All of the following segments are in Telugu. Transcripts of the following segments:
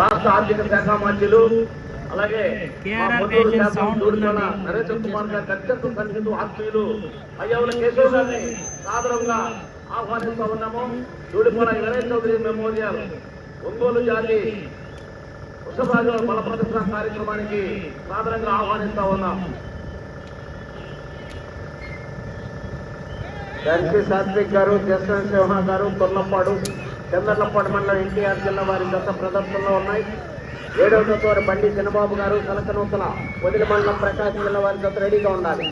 రాష్ట్ర ఆర్థిక శాఖ మంత్రులు అలాగే. నరేంద్ర కుమార్ గారి అత్యంత సన్నిహితు ఆత్మీయులు అయ్యవుల కేశవ్ గారిని సాదరంగా ఆహ్వానిస్తా ఉన్నాము దూడికొండ వీరయ్య చౌదరి మెమోరియల్ ఒంగోలు జాతి వృషభరాజు బల ప్రదర్శన కార్యక్రమానికి సాదరంగా ఆహ్వానిస్తా ఉన్నాం దర్శి సాత్విక్ గారు జస్వంత్ చౌహాన్ గారు తొల్లపాడు చంద్రలపాడు మండలం ఎన్టీఆర్ జిల్లా వారి గత ప్రదర్శనలో ఉన్నాయి. ఏడవ జత బండి చిన్నబాబు గారు కలకనూతల వదిలి మండలం ప్రకాశం జిల్లా వారి గత రెడీగా ఉండాలి.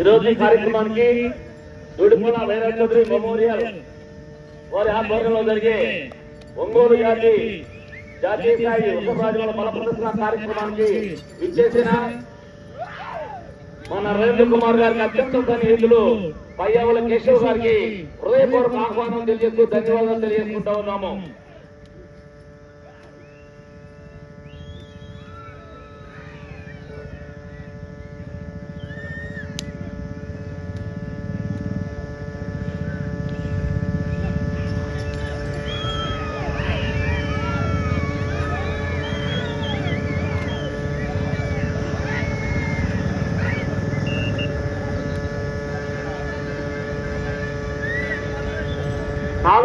ఈరోజు ఈ కార్యక్రమానికి దూడిపూల వైరా చౌదరి మెమోరియల్ వారి ఆధ్వర్యంలో జరిగే ఒంగోలు జాతి జాతీయ స్థాయి ఉపరాజుల బల ప్రదర్శన కార్యక్రమానికి విచ్చేసిన మన రవీంద్ర కుమార్ గారికి అత్యంత సన్నిహితులు పయ్యావుల కేశవ్ గారికి హృదయపూర్వక ఆహ్వానం తెలియజేస్తూ ధన్యవాదాలు తెలియజేసుకుంటా ఉన్నాము.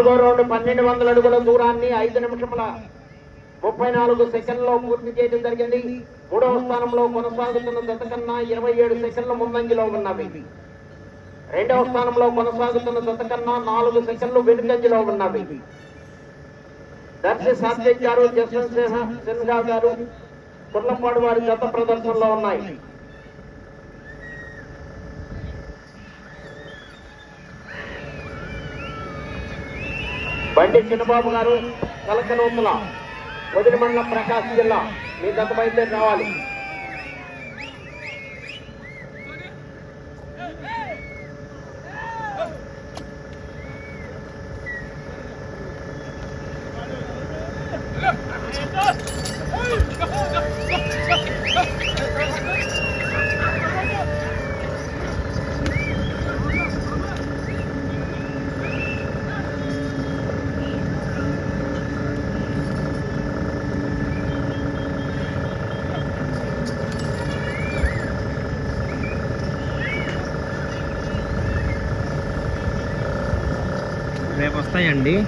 నాలుగో రౌండ్ పన్నెండు వందల అడుగుల దూరాన్ని ఐదు నిమిషముల ముప్పై నాలుగు సెకండ్లో పూర్తి చేయడం జరిగింది. మూడవ స్థానంలో కొనసాగుతున్న జత కన్నా ఇరవై ఏడు సెకండ్ల ముందంజలో ఉన్నవి. రెండవ స్థానంలో కొనసాగుతున్న జత కన్నా నాలుగు సెకండ్లు వెనుకంజలో ఉన్నవి. దర్శి సాత్విక్ గారు జస్వంత్ సిన్హా గారు పుల్లపాడు వారి జత ప్రదర్శనలో ఉన్నాయి. బండి చిన్నబాబు గారు కలకనూతల వదిలి మండలం ప్రకాశం జిల్లా. మీ గత బయలుదేరి రావాలి. వస్తాయండి.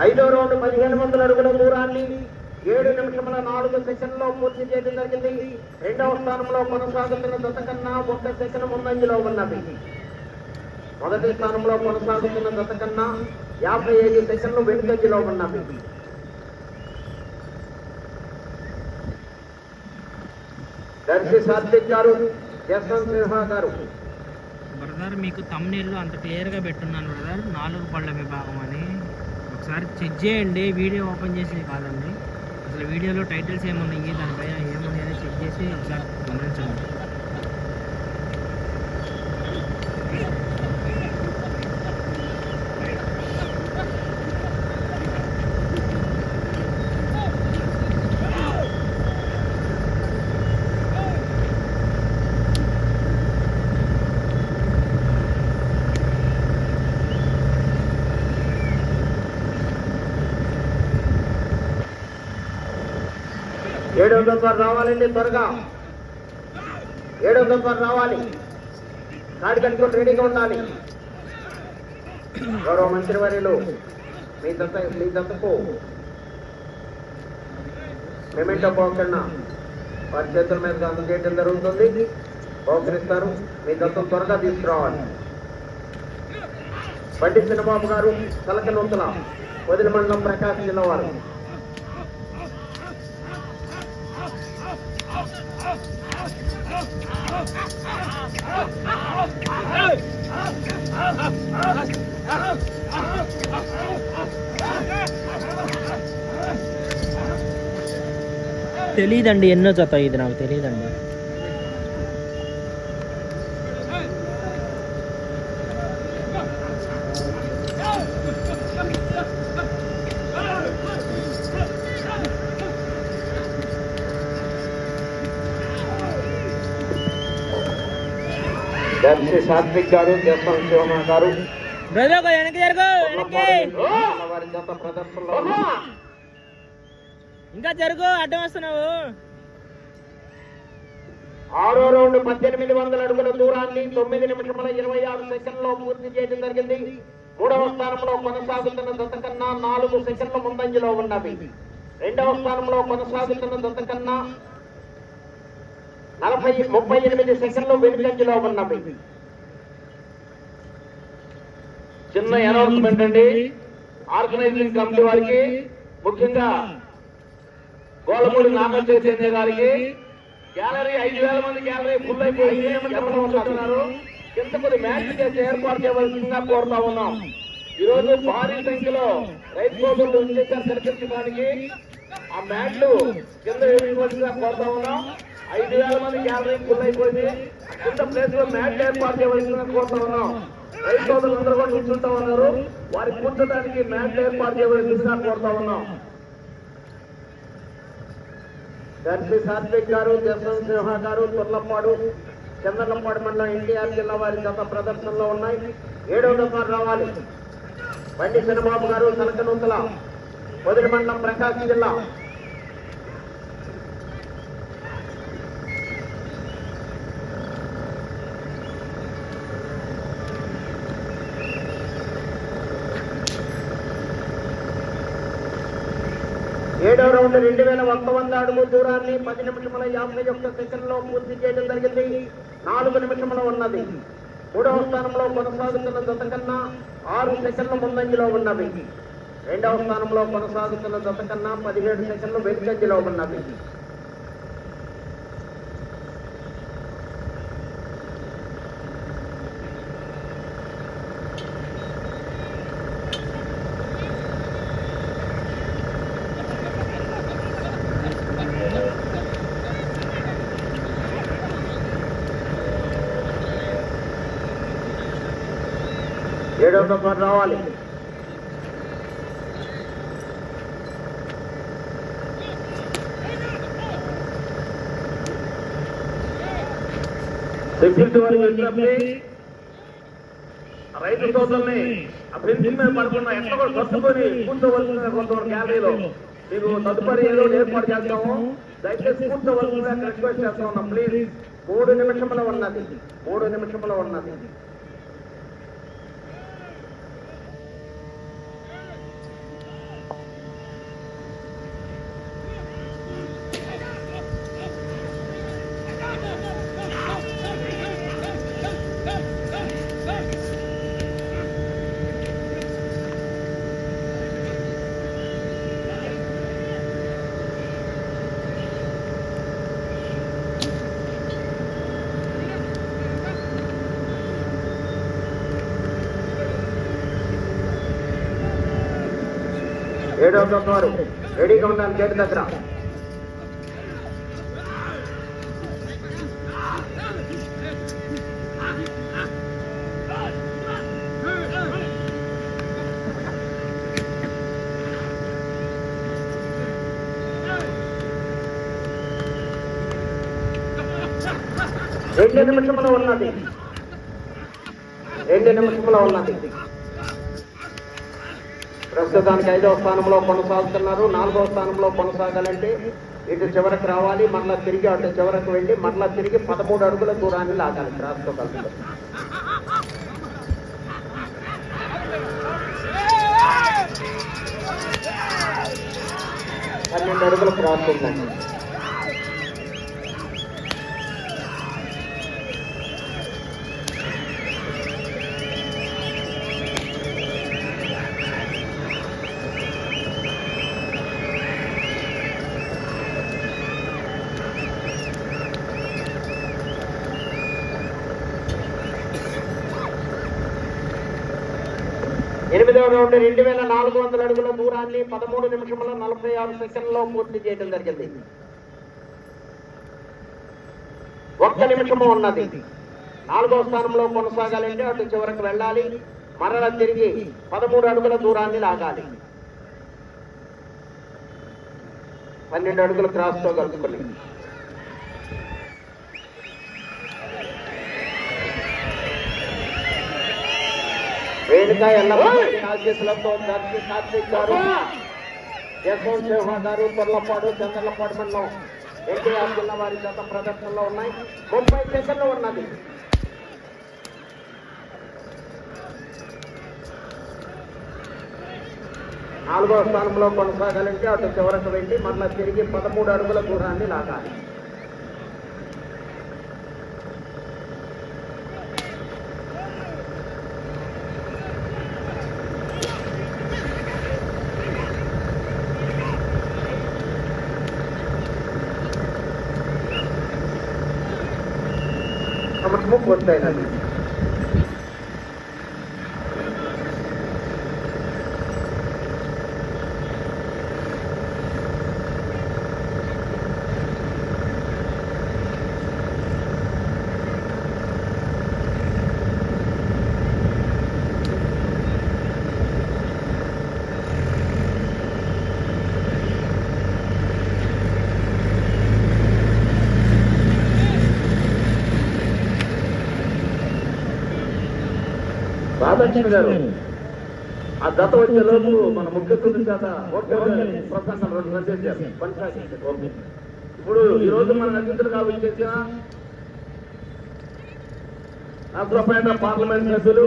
ఐదో రౌండ్ పదిహేను వందల అడుగుల దూరాన్ని ఏడు నిమిషముల నాలుగు సెషన్లో పూర్తి చేయడం జరిగింది. రెండవ స్థానంలో కొనసాగుతున్న దశ కన్నా ఒక సెషన్ ముందంజలో ఉన్నది. మొదటి స్థానంలో కొనసాగుతున్న దశ కన్నా యాభై ఐదు సెకండ్లు వెనుకంజలో ఉన్నవి. దర్శి సాత్విక్ గారు యశ్వంత్ సిన్హా గారు. బ్రదర్ మీకు తమ్నేళ్ళు అంత క్లియర్గా పెట్టున్నాను బ్రదర్. నాలుగు పళ్ళ విభాగం అని. ఒకసారి చెక్ చేయండి. వీడియో ఓపెన్ చేసి కాదండి. అసలు వీడియోలో టైటిల్స్ ఏమున్నాయి దానిపైన ఏమున్నాయని చెక్ చేసి ఒకసారి గమనించండి. ఏడో నంబర్ రావాలండి త్వరగా. ఏడో నంబర్ రావాలి. కాడి కట్టుకొని రెడీగా ఉండాలి. గౌరవ మంత్రివర్యులు మీ దత్త మీ దత్తకు మెమెంటో బాక్సన్న వారి చేతుల మీద అందజేయడం జరుగుతుంది. బహుకరిస్తారు. మీ దత్తం త్వరగా తీసుకురావాలి. బండి చిన్నబాబు గారు కలకనూతల వదిలి మండలం ప్రకాశం జిల్లా వారు. తెలియదండి ఎన్నో జత ఇది నాకు తెలియదండి దర్శి సాత్విక్ గారు జస్వంత్ శివమ గారు. వారి ప్రదర్శనలో. ఇంకా జరుగు అడ్డం వస్తున్నావు. ఆరో రౌండ్ పద్దెనిమిది వందల అడుగుల దూరాన్ని తొమ్మిది నిమిషముల ఇరవై ఆరు సెకండ్లో పూర్తి చేయడం జరిగింది. మూడవ స్థానంలో కొనసాగుతున్న దత్త కన్నా నాలుగు సెకండ్ల ముందంజలో ఉన్నవి రెండవ స్థానంలో కొనసాగుతున్న దత్త కన్నా నలభై ముప్పై ఎనిమిది సెకండ్లు వెనుకంజలో ఉన్నవి. చిన్న అనౌన్స్మెంట్ అండి. ఆర్గనైజింగ్ కమిటీ వారికి ముఖ్యంగా గోలమూడి నాగేశ్వర చంద్ర గారికి గ్యాలరీ ఐదు వేల మంది గ్యాలరీ ఫుల్ అయిపోయి ఎవరు ఉంటున్నారు కింద మ్యాచ్ చేసి ఏర్పాటు చేయవలసిందిగా కోరుతా ఉన్నాం. ఈ రోజు భారీ సంఖ్యలో రైతు విశేషాలు కల్పించడానికి ఆ మ్యాట్లు కింద వేయవలసిందిగా కోరుతా ఉన్నాం. ఐదు వేల మంది గ్యాలరీ ఫుల్ అయిపోయింది. ఇంత ప్లేస్లో మ్యాట్ ఏర్పాటు చేయవలసిందిగా కోరుతా ఉన్నాం. రైతు సోదరులందరూ కూడా కూర్చుంటా ఉన్నారు. వారి కూర్చోడానికి మ్యాట్ ఏర్పాటు చేయవలసిందిగా కోరుతా ఉన్నాం. దర్శి సాత్విక్ గారు జస్వంత్ సింహ గారు తుర్లపాడు చంద్రలపాడు మండలం ఎన్టీఆర్ జిల్లా వారి గత ప్రదర్శనలో ఉన్నాయి. ఏడవ దఫా రావాలి. బండి చిన్నబాబు గారు సనకనూతల పొదిలి మండలం ప్రకాశం జిల్లా ఏడో రౌండ్ రెండు వేల ఒక్క వంద అడుగు దూరాన్ని పది నిమిషముల యాభై ఒక్క సెకండ్లో పూర్తి చేయడం జరిగింది. నాలుగు నిమిషముల ఉన్నది. మూడవ స్థానంలో కొనసాగుతున్న జత కన్నా ఆరు సెకండ్ల ముందంజలో ఉన్నవి. రెండవ స్థానంలో కొనసాగుతున్న జత కన్నా పదిహేడు సెకండ్లు వెనుకంజలో ఉన్నవి. ఏడవ దఫా రావాలి రైతు సోదరుల్ని ఆ ఫెన్సింగ్ మీద పడుకున్న ఎక్కడ కూడా సర్దుకొని కూర్చోవలసిన కొంతవరకు గ్యాలరీలో మీకు తదుపరి ఏదో ఏర్పాటు చేస్తాము దయచేసి కూర్చోవలసిందిగా రిక్వెస్ట్ చేస్తా ఉన్నాం ప్లీజ్ మూడు నిమిషముల ఉన్నది. మూడు నిమిషముల ఉన్నది. ఏడవ దఫా వారు రెడీగా ఉండాలి గేట్ దగ్గర. రెండు నిమిషంలో ఉన్నది. రెండు నిమిషంలో ఉన్నది. ప్రస్తుతానికి ఐదవ స్థానంలో కొనసాగుతున్నారు. నాలుగవ స్థానంలో కొనసాగాలంటే ఇటు చివరకు రావాలి మరలా తిరిగి అటు చివరకు వెళ్ళి మరలా తిరిగి పదమూడు అడుగుల దూరాన్ని లాగాలి రాష్ట్ర కలిసి పన్నెండు అడుగులు క్రాస్ ఉందండి ఎనిమిదవ రౌండ్ రెండు వేల నాలుగు వందల అడుగుల దూరాన్ని పదమూడు నిమిషముల నలభై ఆరు సెకండ్లో పూర్తి చేయడం జరిగింది. ఒక్క నిమిషము ఉన్నది. నాలుగో స్థానంలో కొనసాగాలంటే అటు చివరకు వెళ్ళాలి. మరల తిరిగి పదమూడు అడుగుల దూరాన్ని లాగాలి. పన్నెండు అడుగులు క్రాస్తో కలుపుకొని ఆశీస్సులతో దర్శి కార్తీక్ గారు యశ్వంత్ చౌహాన్ గారు పొర్లపాడు చంద్రలపాడు మండలం ఎన్టీఆర్ జిల్లా వారి గత ప్రదర్శనలో ఉన్నాయి. ముప్పై సెకండ్లు ఉన్నది. నాలుగో స్థానంలో కొనసాగాలంటే అటు చివరకు వెళ్ళి మరలా తిరిగి పదమూడు అడుగుల దూరాన్ని లాగాలి. sama semua buat saya. Radhakrishna గారు ఆ గత వచ్చే లోపు మన ముఖ్య అతిథి చేత ఓకే ప్రసంగం రెండు రచించారు కొనసాగించారు ఓకే. ఇప్పుడు ఈ రోజు మన అతిథులుగా వచ్చేసిన నర్సరాపేట పార్లమెంట్ సభ్యులు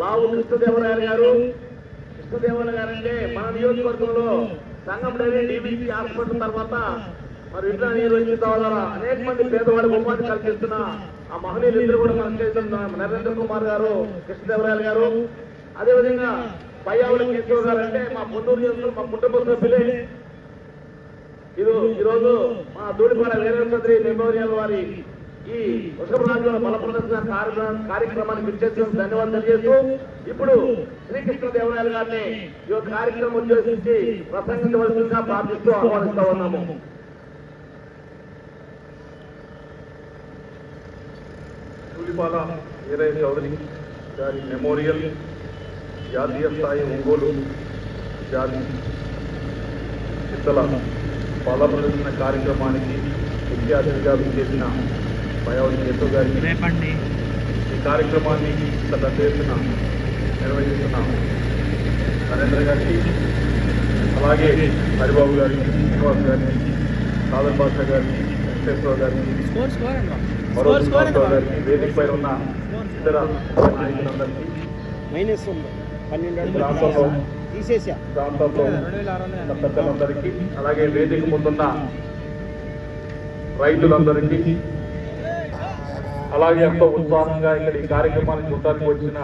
లావు కృష్ణదేవరాయలు గారు కృష్ణదేవరాయలు గారు అంటే మన నియోజకవర్గంలో సంఘం డైరీ డీబీసీ హాస్పిటల్ తర్వాత మరి ఇట్లా వచ్చిన ద్వారా అనేక మంది పేదవాళ్ళకి ఉపాధి కల్పిస్తున్న ఆ మహనీయులు ఇద్దరు కూడా మనం చేస్తున్న నరేంద్ర కుమార్ గారు కృష్ణదేవరాయలు గారు. అదేవిధంగా పయ్యావుల కేశవ్ గారు అంటే మా పొందూరు చేస్తున్న మా కుటుంబ సభ్యులే. ఇది ఈరోజు మా దూడిపాడ వీరేంద్రీ మెమోరియల్ వారి ఈ వృషభరాజుల బల ప్రదర్శన కార్య- కార్యక్రమానికి విచ్చేసిన ధన్యవాదాలు తెలియజేస్తూ ఇప్పుడు శ్రీకృష్ణ దేవరాయలు గారిని ఈ యొక్క కార్యక్రమం ఉద్దేశించి ప్రసంగించవలసిందిగా ప్రార్థిస్తూ ఆహ్వానిస్తా ఉన్నాము. సూలిపాల వీరయ్య చౌదరి గారి మెమోరియల్ జాతీయ స్థాయి ఒంగోలు జాతి చిత్తల పాల ప్రదర్శన కార్యక్రమానికి ముఖ్య అతిథిగా విచ్చేసిన పయావతి కేశవ్ గారికి ఈ కార్యక్రమాన్ని ఇంత పెద్ద ఎత్తున నిర్వహిస్తున్న నరేంద్ర గారికి అలాగే హరిబాబు గారికి శ్రీనివాస్ గారికి సాదర్ బాషా గారికి వెంకటేశ్వర గారికి మరో వేదిక పైన ఉన్న ఇతర నాయకులందరికీ మైనస్ ఉంది. పన్నెండు ప్రాంతంలో పెద్దలందరికీ అలాగే వేదిక ముందున్న రైతులందరికీ అలాగే ఎంతో ఉత్సాహంగా ఇక్కడ ఈ కార్యక్రమాన్ని చూడటానికి వచ్చిన